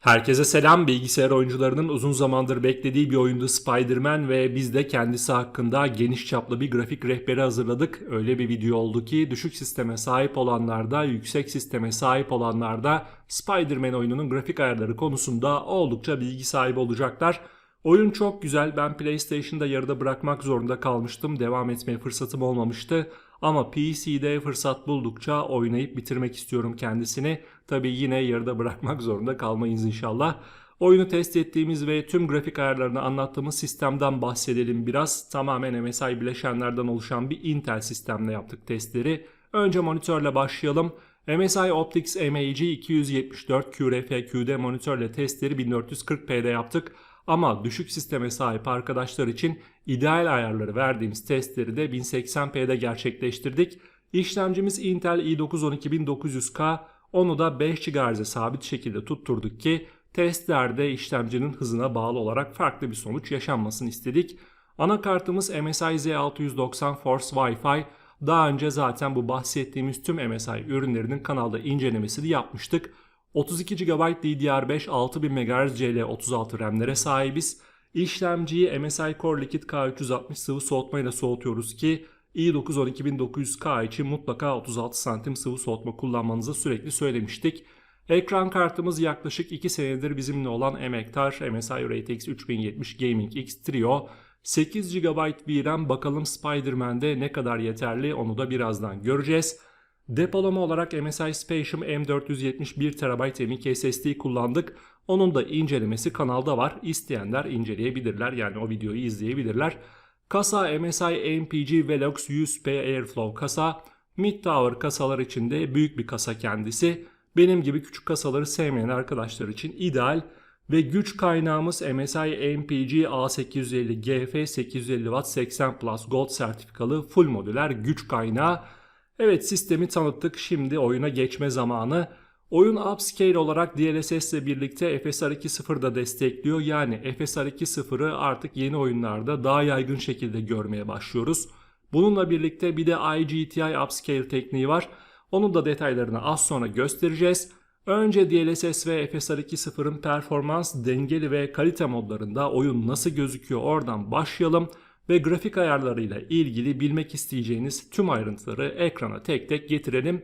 Herkese selam. Bilgisayar oyuncularının uzun zamandır beklediği bir oyundu Spider-Man ve biz de kendisi hakkında geniş çaplı bir grafik rehberi hazırladık. Öyle bir video oldu ki düşük sisteme sahip olanlarda, yüksek sisteme sahip olanlarda Spider-Man oyununun grafik ayarları konusunda oldukça bilgi sahibi olacaklar. Oyun çok güzel. Ben PlayStation'da yarıda bırakmak zorunda kalmıştım. Devam etmeye fırsatım olmamıştı. Ama PC'de fırsat buldukça oynayıp bitirmek istiyorum kendisini. Tabi yine yarıda bırakmak zorunda kalmayız inşallah. Oyunu test ettiğimiz ve tüm grafik ayarlarını anlattığımız sistemden bahsedelim biraz. Tamamen MSI bileşenlerden oluşan bir Intel sistemle yaptık testleri. Önce monitörle başlayalım. MSI Optics MAG 274 QRFQ'de monitörle testleri 1440p'de yaptık. Ama düşük sisteme sahip arkadaşlar için ideal ayarları verdiğimiz testleri de 1080p'de gerçekleştirdik. İşlemcimiz Intel i9 12900K onu da 5 GHz'e sabit şekilde tutturduk ki testlerde işlemcinin hızına bağlı olarak farklı bir sonuç yaşanmasını istedik. Anakartımız MSI Z690 Force Wi-Fi. Daha önce zaten bu bahsettiğimiz tüm MSI ürünlerinin kanalda incelemesini yapmıştık. 32 GB DDR5 6000 MHz CL36 RAM'lere sahibiz. İşlemciyi MSI Core Liquid K360 sıvı soğutmayla soğutuyoruz ki i9 12900K için mutlaka 36 santim sıvı soğutma kullanmanızı sürekli söylemiştik. Ekran kartımız yaklaşık 2 senedir bizimle olan emektar MSI RTX 3070 Gaming X Trio. 8 GB VRAM bakalım Spider-Man'de ne kadar yeterli onu da birazdan göreceğiz. Depolama olarak MSI Spatium M470 1 TB M.2 SSD kullandık. Onun da incelemesi kanalda var. İsteyenler inceleyebilirler yani o videoyu izleyebilirler. Kasa MSI AMPG Velox USB Airflow kasa. Mid Tower kasalar için de büyük bir kasa kendisi. Benim gibi küçük kasaları sevmeyen arkadaşlar için ideal. Ve güç kaynağımız MSI AMPG A850 GF 850 Watt 80 Plus Gold sertifikalı full modüler güç kaynağı. Evet sistemi tanıttık. Şimdi oyuna geçme zamanı. Oyun upscale olarak DLSS ile birlikte FSR 2.0 da destekliyor. Yani FSR 2.0'ı artık yeni oyunlarda daha yaygın şekilde görmeye başlıyoruz. Bununla birlikte bir de IGTI upscale tekniği var. Onun da detaylarını az sonra göstereceğiz. Önce DLSS ve FSR 2.0'ın performans, dengeli ve kalite modlarında oyun nasıl gözüküyor oradan başlayalım ve grafik ayarlarıyla ilgili bilmek isteyeceğiniz tüm ayrıntıları ekrana tek tek getirelim.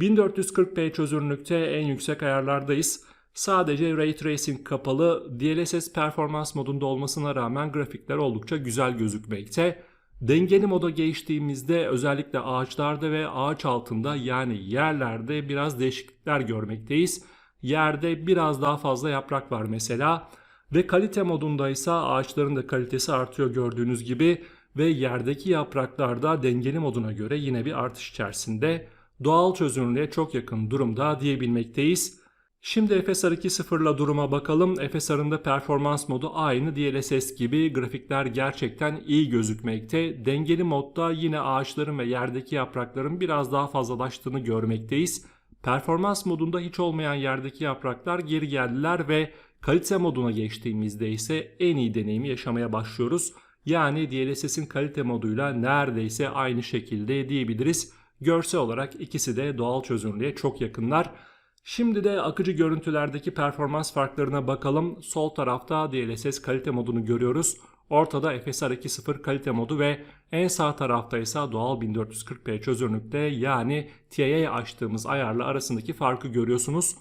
1440p çözünürlükte en yüksek ayarlardayız. Sadece Ray Tracing kapalı DLSS performans modunda olmasına rağmen grafikler oldukça güzel gözükmekte. Dengeli moda geçtiğimizde özellikle ağaçlarda ve ağaç altında yani yerlerde biraz değişiklikler görmekteyiz. Yerde biraz daha fazla yaprak var mesela. Ve kalite modundaysa ağaçların da kalitesi artıyor gördüğünüz gibi ve yerdeki yapraklarda dengeli moduna göre yine bir artış içerisinde doğal çözünürlüğe çok yakın durumda diyebilmekteyiz. Şimdi FSR 2.0'la duruma bakalım. FSR'ın da performans modu aynı DLSS gibi grafikler gerçekten iyi gözükmekte. Dengeli modda yine ağaçların ve yerdeki yaprakların biraz daha fazlalaştığını görmekteyiz. Performans modunda hiç olmayan yerdeki yapraklar geri geldiler ve kalite moduna geçtiğimizde ise en iyi deneyimi yaşamaya başlıyoruz. Yani DLSS'in kalite moduyla neredeyse aynı şekilde diyebiliriz. Görsel olarak ikisi de doğal çözünürlüğe çok yakınlar. Şimdi de akıcı görüntülerdeki performans farklarına bakalım. Sol tarafta DLSS kalite modunu görüyoruz. Ortada FSR 2.0 kalite modu ve en sağ tarafta ise doğal 1440p çözünürlükte yani TIA'ya açtığımız ayarla arasındaki farkı görüyorsunuz.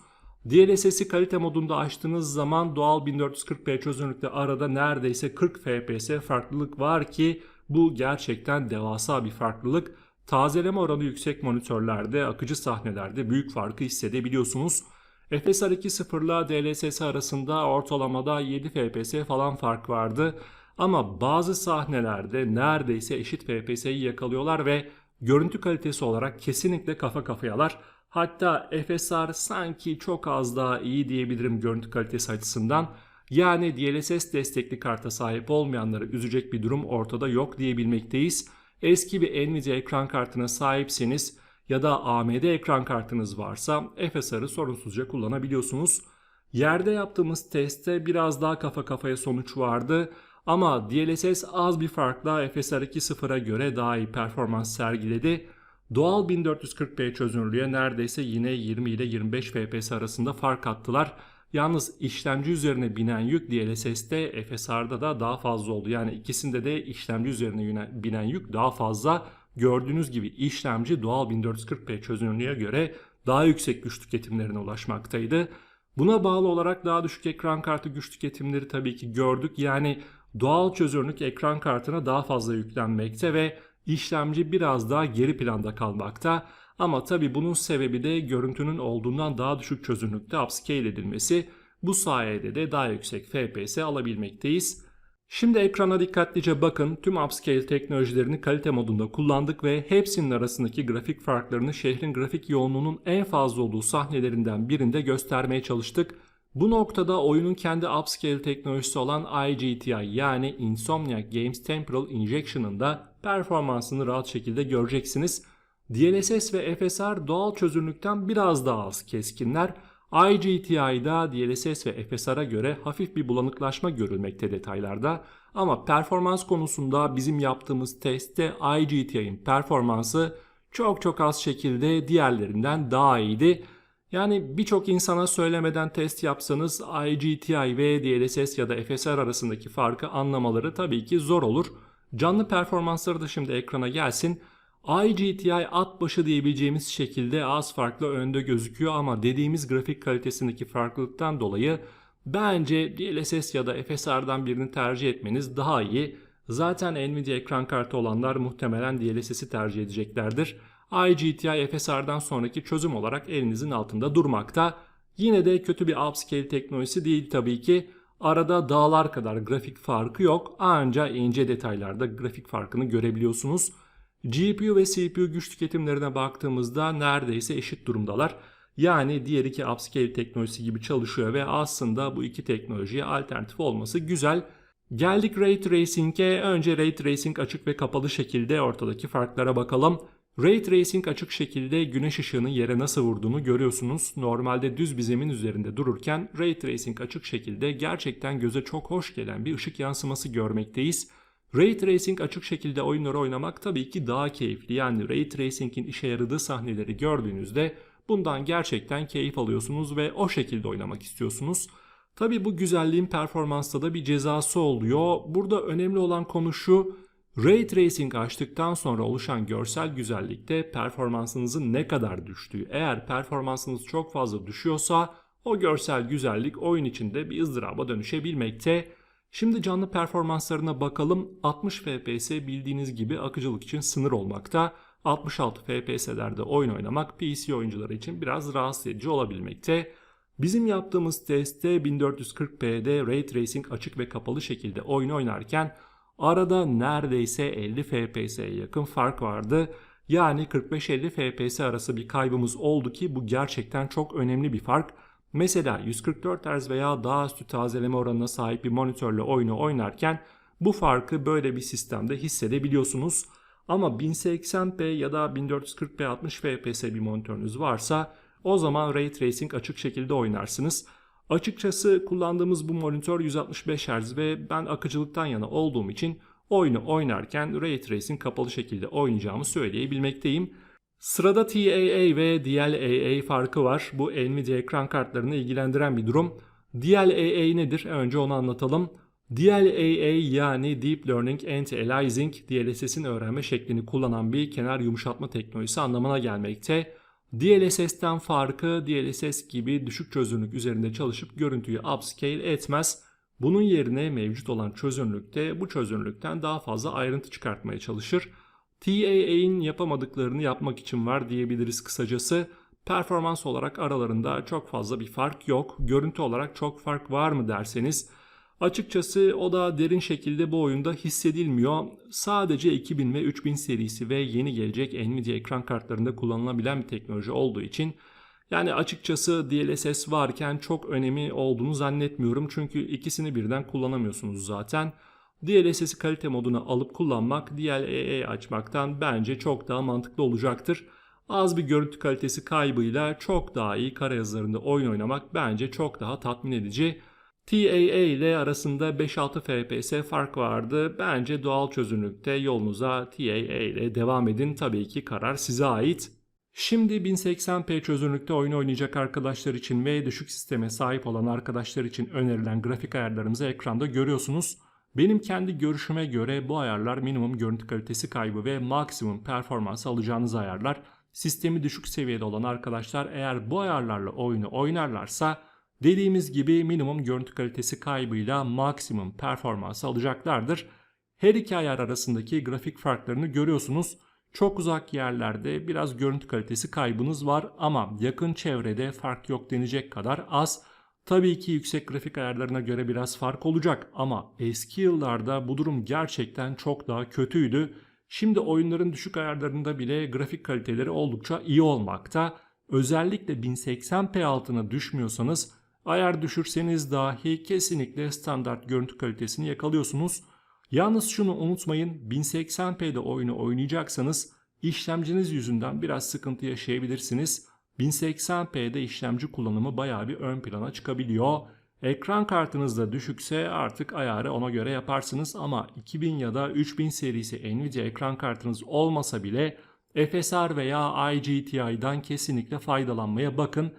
DLSS'i kalite modunda açtığınız zaman doğal 1440p çözünürlükte arada neredeyse 40 fps farklılık var ki bu gerçekten devasa bir farklılık. Tazeleme oranı yüksek monitörlerde, akıcı sahnelerde büyük farkı hissedebiliyorsunuz. FSR 2.0 ile DLSS arasında ortalamada 7 fps falan fark vardı. Ama bazı sahnelerde neredeyse eşit FPS'yi yakalıyorlar ve görüntü kalitesi olarak kesinlikle kafa kafayalar. Hatta FSR sanki çok az daha iyi diyebilirim görüntü kalitesi açısından. Yani DLSS destekli karta sahip olmayanları üzecek bir durum ortada yok diyebilmekteyiz. Eski bir Nvidia ekran kartına sahipseniz ya da AMD ekran kartınız varsa FSR'ı sorunsuzca kullanabiliyorsunuz. Yerde yaptığımız testte biraz daha kafa kafaya sonuç vardı. Ama DLSS az bir farkla FSR 2.0'a göre daha iyi performans sergiledi. Doğal 1440p çözünürlüğe neredeyse yine 20 ile 25 fps arasında fark attılar. Yalnız işlemci üzerine binen yük DLSS'te FSR'da da daha fazla oldu. Yani ikisinde de işlemci üzerine binen yük daha fazla. Gördüğünüz gibi işlemci doğal 1440p çözünürlüğe göre daha yüksek güç tüketimlerine ulaşmaktaydı. Buna bağlı olarak daha düşük ekran kartı güç tüketimleri tabii ki gördük. Yani doğal çözünürlük ekran kartına daha fazla yüklenmekte ve işlemci biraz daha geri planda kalmakta. Ama tabi bunun sebebi de görüntünün olduğundan daha düşük çözünürlükte upscale edilmesi. Bu sayede de daha yüksek FPS alabilmekteyiz. Şimdi ekrana dikkatlice bakın. Tüm upscale teknolojilerini kalite modunda kullandık ve hepsinin arasındaki grafik farklarını şehrin grafik yoğunluğunun en fazla olduğu sahnelerinden birinde göstermeye çalıştık. Bu noktada oyunun kendi upscale teknolojisi olan IGTI yani Insomniac Games Temporal Injection'ın da performansını rahat şekilde göreceksiniz. DLSS ve FSR doğal çözünürlükten biraz daha az keskinler. IGTI'da DLSS ve FSR'a göre hafif bir bulanıklaşma görülmekte detaylarda. Ama performans konusunda bizim yaptığımız testte IGTI'nin performansı çok çok az şekilde diğerlerinden daha iyiydi. Yani birçok insana söylemeden test yapsanız IGTI ve DLSS ya da FSR arasındaki farkı anlamaları tabii ki zor olur. Canlı performansları da şimdi ekrana gelsin. IGTI at başı diyebileceğimiz şekilde az farklı önde gözüküyor ama dediğimiz grafik kalitesindeki farklılıktan dolayı bence DLSS ya da FSR'dan birini tercih etmeniz daha iyi. Zaten Nvidia ekran kartı olanlar muhtemelen DLSS'i tercih edeceklerdir. IGTI FSR'dan sonraki çözüm olarak elinizin altında durmakta. Yine de kötü bir upscale teknolojisi değil tabii ki. Arada dağlar kadar grafik farkı yok ancak ince detaylarda grafik farkını görebiliyorsunuz. GPU ve CPU güç tüketimlerine baktığımızda neredeyse eşit durumdalar. Yani diğer iki upscale teknolojisi gibi çalışıyor ve aslında bu iki teknolojiye alternatif olması güzel. Geldik Ray Tracing'e. Önce Ray Tracing açık ve kapalı şekilde ortadaki farklara bakalım. Ray Tracing açık şekilde güneş ışığının yere nasıl vurduğunu görüyorsunuz. Normalde düz bir zemin üzerinde dururken Ray Tracing açık şekilde gerçekten göze çok hoş gelen bir ışık yansıması görmekteyiz. Ray Tracing açık şekilde oyunları oynamak tabii ki daha keyifli. Yani Ray Tracing'in işe yaradığı sahneleri gördüğünüzde bundan gerçekten keyif alıyorsunuz ve o şekilde oynamak istiyorsunuz. Tabii bu güzelliğin performansta da bir cezası oluyor. Burada önemli olan konu şu. Ray Tracing açtıktan sonra oluşan görsel güzellikte performansınızın ne kadar düştüğü. Eğer performansınız çok fazla düşüyorsa o görsel güzellik oyun içinde bir ızdıraba dönüşebilmekte. Şimdi canlı performanslarına bakalım. 60 FPS bildiğiniz gibi akıcılık için sınır olmakta. 66 FPS'lerde oyun oynamak PC oyuncuları için biraz rahatsız edici olabilmekte. Bizim yaptığımız testte 1440p'de Ray Tracing açık ve kapalı şekilde oyun oynarken arada neredeyse 50 FPS'ye yakın fark vardı. Yani 45-50 FPS arası bir kaybımız oldu ki bu gerçekten çok önemli bir fark. Mesela 144 Hz veya daha üstü tazeleme oranına sahip bir monitörle oyunu oynarken bu farkı böyle bir sistemde hissedebiliyorsunuz. Ama 1080p ya da 1440p 60 fps bir monitörünüz varsa o zaman Ray Tracing açık şekilde oynarsınız. Açıkçası kullandığımız bu monitör 165 Hz ve ben akıcılıktan yana olduğum için oyunu oynarken Ray Tracing kapalı şekilde oynayacağımı söyleyebilmekteyim. Sırada TAA ve DLAA farkı var. Bu Nvidia ekran kartlarını ilgilendiren bir durum. DLAA nedir? Önce onu anlatalım. DLAA yani Deep Learning Anti-Aliasing, DLSS'in öğrenme şeklini kullanan bir kenar yumuşatma teknolojisi anlamına gelmekte. DLSS'ten farkı DLSS gibi düşük çözünürlük üzerinde çalışıp görüntüyü upscale etmez. Bunun yerine mevcut olan çözünürlükte bu çözünürlükten daha fazla ayrıntı çıkartmaya çalışır. TAA'in yapamadıklarını yapmak için var diyebiliriz kısacası. Performans olarak aralarında çok fazla bir fark yok. Görüntü olarak çok fark var mı derseniz açıkçası o da derin şekilde bu oyunda hissedilmiyor. Sadece 2000 ve 3000 serisi ve yeni gelecek Nvidia ekran kartlarında kullanılabilen bir teknoloji olduğu için yani açıkçası DLSS varken çok önemi olduğunu zannetmiyorum. Çünkü ikisini birden kullanamıyorsunuz zaten. DLSS'i kalite moduna alıp kullanmak DLAA açmaktan bence çok daha mantıklı olacaktır. Az bir görüntü kalitesi kaybıyla çok daha iyi kara yazılarında oyun oynamak bence çok daha tatmin edici. TAA ile arasında 5-6 FPS fark vardı. Bence doğal çözünürlükte yolunuza TAA ile devam edin. Tabii ki karar size ait. Şimdi 1080p çözünürlükte oyun oynayacak arkadaşlar için ve düşük sisteme sahip olan arkadaşlar için önerilen grafik ayarlarımızı ekranda görüyorsunuz. Benim kendi görüşüme göre bu ayarlar minimum görüntü kalitesi kaybı ve maksimum performans alacağınız ayarlar. Sistemi düşük seviyede olan arkadaşlar eğer bu ayarlarla oyunu oynarlarsa dediğimiz gibi minimum görüntü kalitesi kaybıyla maksimum performans alacaklardır. Her iki ayar arasındaki grafik farklarını görüyorsunuz. Çok uzak yerlerde biraz görüntü kalitesi kaybınız var ama yakın çevrede fark yok denecek kadar az. Tabii ki yüksek grafik ayarlarına göre biraz fark olacak ama eski yıllarda bu durum gerçekten çok daha kötüydü. Şimdi oyunların düşük ayarlarında bile grafik kaliteleri oldukça iyi olmakta. Özellikle 1080p altına düşmüyorsanız ayar düşürseniz dahi kesinlikle standart görüntü kalitesini yakalıyorsunuz. Yalnız şunu unutmayın 1080p'de oyunu oynayacaksanız işlemciniz yüzünden biraz sıkıntı yaşayabilirsiniz. 1080p'de işlemci kullanımı bayağı bir ön plana çıkabiliyor. Ekran kartınız da düşükse artık ayarı ona göre yaparsınız ama 2000 ya da 3000 serisi Nvidia ekran kartınız olmasa bile FSR veya IGTI'dan kesinlikle faydalanmaya bakın.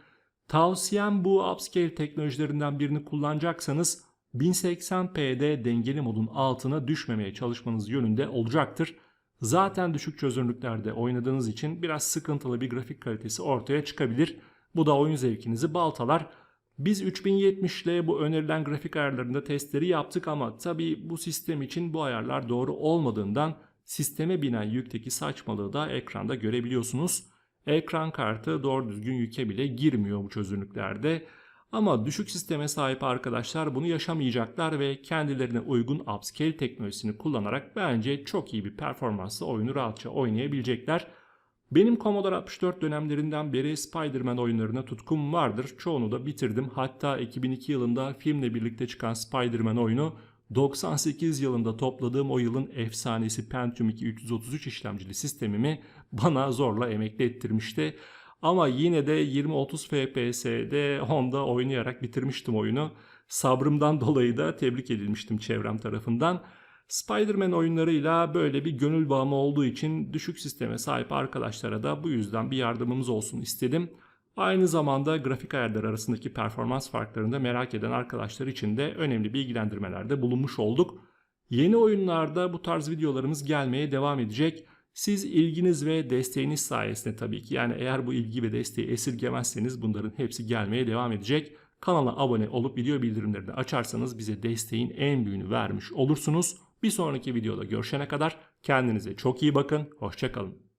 Tavsiyem bu upscale teknolojilerinden birini kullanacaksanız 1080p'de dengeli modun altına düşmemeye çalışmanız yönünde olacaktır. Zaten düşük çözünürlüklerde oynadığınız için biraz sıkıntılı bir grafik kalitesi ortaya çıkabilir. Bu da oyun zevkinizi baltalar. Biz 3070 ile bu önerilen grafik ayarlarında testleri yaptık ama tabi bu sistem için bu ayarlar doğru olmadığından sisteme binen yükteki saçmalığı da ekranda görebiliyorsunuz. Ekran kartı doğru düzgün yüke bile girmiyor bu çözünürlüklerde. Ama düşük sisteme sahip arkadaşlar bunu yaşamayacaklar ve kendilerine uygun upscale teknolojisini kullanarak bence çok iyi bir performansla oyunu rahatça oynayabilecekler. Benim Commodore 64 dönemlerinden beri Spider-Man oyunlarına tutkum vardır. Çoğunu da bitirdim. Hatta 2002 yılında filmle birlikte çıkan Spider-Man oyunu 98 yılında topladığım o yılın efsanesi Pentium 2 333 işlemcili sistemimi bana zorla emekli ettirmişti. Ama yine de 20-30 FPS'de Honda oynayarak bitirmiştim oyunu. Sabrımdan dolayı da tebrik edilmiştim çevrem tarafından. Spider-Man oyunlarıyla böyle bir gönül bağımı olduğu için düşük sisteme sahip arkadaşlara da bu yüzden bir yardımımız olsun istedim. Aynı zamanda grafik ayarları arasındaki performans farklarını da merak eden arkadaşlar için de önemli bilgilendirmelerde bulunmuş olduk. Yeni oyunlarda bu tarz videolarımız gelmeye devam edecek. Siz ilginiz ve desteğiniz sayesinde tabii ki yani eğer bu ilgi ve desteği esirgemezseniz bunların hepsi gelmeye devam edecek. Kanala abone olup video bildirimlerini açarsanız bize desteğin en büyüğünü vermiş olursunuz. Bir sonraki videoda görüşene kadar kendinize çok iyi bakın. Hoşçakalın.